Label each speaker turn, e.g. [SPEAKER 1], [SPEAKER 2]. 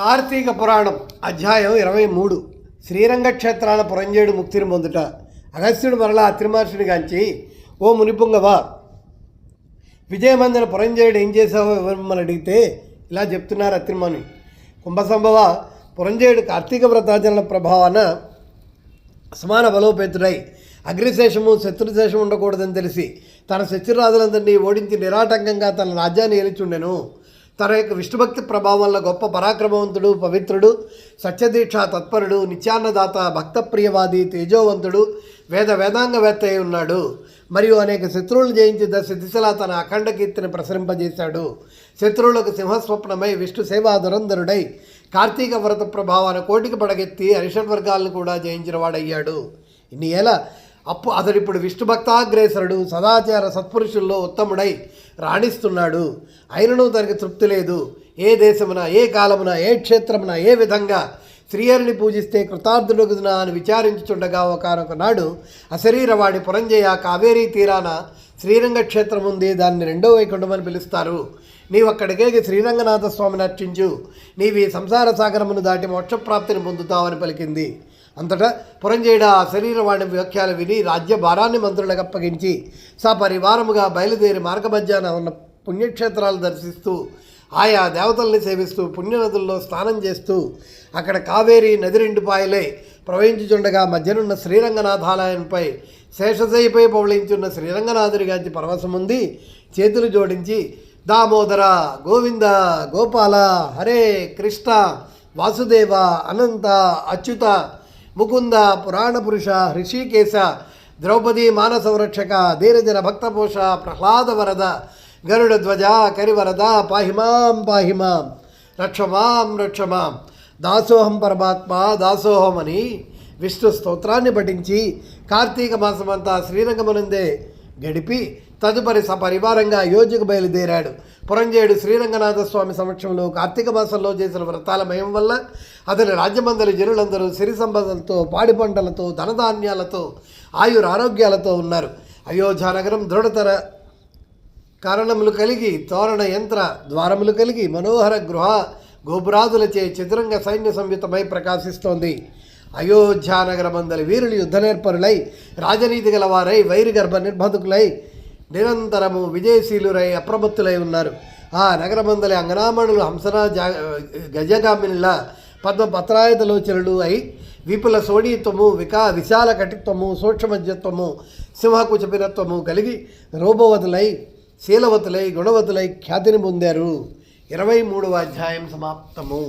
[SPEAKER 1] కార్తీక పురాణం అధ్యాయం ఇరవై మూడు. శ్రీరంగ క్షేత్రాల పురంజేయుడు ముక్తిని పొందుట. అగస్త్యుడు మరలా అత్రిమహర్షిని గాంచి ఓ మునిపుంగవ విజయమందిన పురంజేయుడు ఏం చేసావో మిమ్మల్ని అడిగితే ఇలా చెప్తున్నారు అత్రిమని కుంభసంభవ పురంజేయుడు కార్తీక వ్రతాచరణ ప్రభావాన సమాన బలోపేతుడై అగ్నిశేషము శత్రుశేషం ఉండకూడదని తెలిసి తన శత్రురాజులందరినీ ఓడించి నిరాటంకంగా తన రాజ్యాన్ని ఏలిచుండెను. తన యొక్క విష్ణుభక్తి ప్రభావం వల్ల గొప్ప పరాక్రమవంతుడు పవిత్రుడు సత్యదీక్ష తత్పరుడు నిత్యాన్నదాత భక్తప్రియవాది తేజోవంతుడు వేద వేదాంగవేత్త అయి ఉన్నాడు. మరియు అనేక శత్రువులు జయించి దశ దిశలా తన అఖండ కీర్తిని ప్రసరింపజేశాడు. శత్రువులకు సింహస్వప్నమై విష్ణు సేవా దురంధరుడై కార్తీక వ్రత ప్రభావాన కోటికి పడగెత్తి అరిషడ్ వర్గాలను కూడా జయించిన వాడయ్యాడు. ఇన్ని ఏళ్ళ అప్పు అతడిప్పుడు విష్ణు భక్తాగ్రేసరుడు సదాచార సత్పురుషుల్లో ఉత్తముడై రాణిస్తున్నాడు. అయినను తనకి తృప్తి లేదు. ఏ దేశమున ఏ కాలమున ఏ క్షేత్రమున ఏ విధంగా శ్రీహరిని పూజిస్తే కృతార్థుడుగుదునా అని విచారించుచుండగా ఒకనొక నాడు అశరీరవాడి పురంజయ కావేరీ తీరాన శ్రీరంగ క్షేత్రం ఉంది. దాన్ని రెండో వైకుంఠమని పిలుస్తారు. నీవక్కడికే శ్రీరంగనాథ స్వామిని అర్చించు. నీవి సంసార సాగరమును దాటి మోక్షప్రాప్తిని పొందుతావని పలికింది. అంతటా పురంజేయుడు ఆ శరీరవాణి వ్యాఖ్యలు విని రాజ్య భారాన్ని మంత్రులకు అప్పగించి సపరివారముగా బయలుదేరి మార్గమధ్యాన ఉన్న పుణ్యక్షేత్రాలు దర్శిస్తూ ఆయా దేవతల్ని సేవిస్తూ పుణ్యనదుల్లో స్నానం చేస్తూ అక్కడ కావేరి నది రెండు పాయలే ప్రవహించుచుండగా మధ్యనున్న శ్రీరంగనాథాలయంపై శేషశయ్యపై పవళించున్న శ్రీరంగనాథుడి పరవశం ఉంది. చేతులు జోడించి దామోదర గోవింద గోపాల హరే కృష్ణ వాసుదేవ అనంత అచ్యుత ముకుంద పురాణ పురుష హృషికేశ ద్రౌపది మానస సంరక్షక ధీరజన భక్తపోష ప్రహ్లాద వరద గరుడ ధ్వజ కరివరద పాహిమాం పాహిమాం రక్షమాం రక్షమాం. దాసోహం పరమాత్మ దాసోహమని విష్ణు స్తోత్రాన్ని పఠించి కార్తీక మాసమంతా శ్రీరంగమునందే గడిపి తదుపరి సపరివారంగా యోజకు బయలుదేరాడు. పురంజేయుడు శ్రీరంగనాథ స్వామి సమక్షంలో కార్తీక మాసంలో చేసిన వ్రతాల భయం వల్ల అతని రాజ్యమందలి జనులందరూ సిరి సంపదలతో పాడి పంటలతో ధనధాన్యాలతో ఆయుర ఆరోగ్యాలతో ఉన్నారు. అయోధ్య నగరం దృఢతర కారణములు కలిగి తోరణ యంత్ర ద్వారములు కలిగి మనోహర గృహ గోపురాదులచే చతురంగ సైన్య సంయుతమై ప్రకాశిస్తోంది. అయోధ్యానగరమందలి వీరులు యుద్ధ నేర్పరులై రాజనీతి గలవారై వైరి గర్భ నిర్బంధకులై నిరంతరము విజయశీలురై అప్రమత్తులై ఉన్నారు. ఆ నగరమందలి అంగనామణులు హంసరా జా గజగామినిలా పద్మపత్రాయతలోచనలు అయి విపుల సోడీత్వము వికా విశాల కటిత్వము సూక్ష్మజత్వము సింహకుచపినత్వము కలిగి రూపవతులై శీలవతులై గుణవతులై ఖ్యాతిని పొందారు. ఇరవై మూడవ అధ్యాయం సమాప్తము.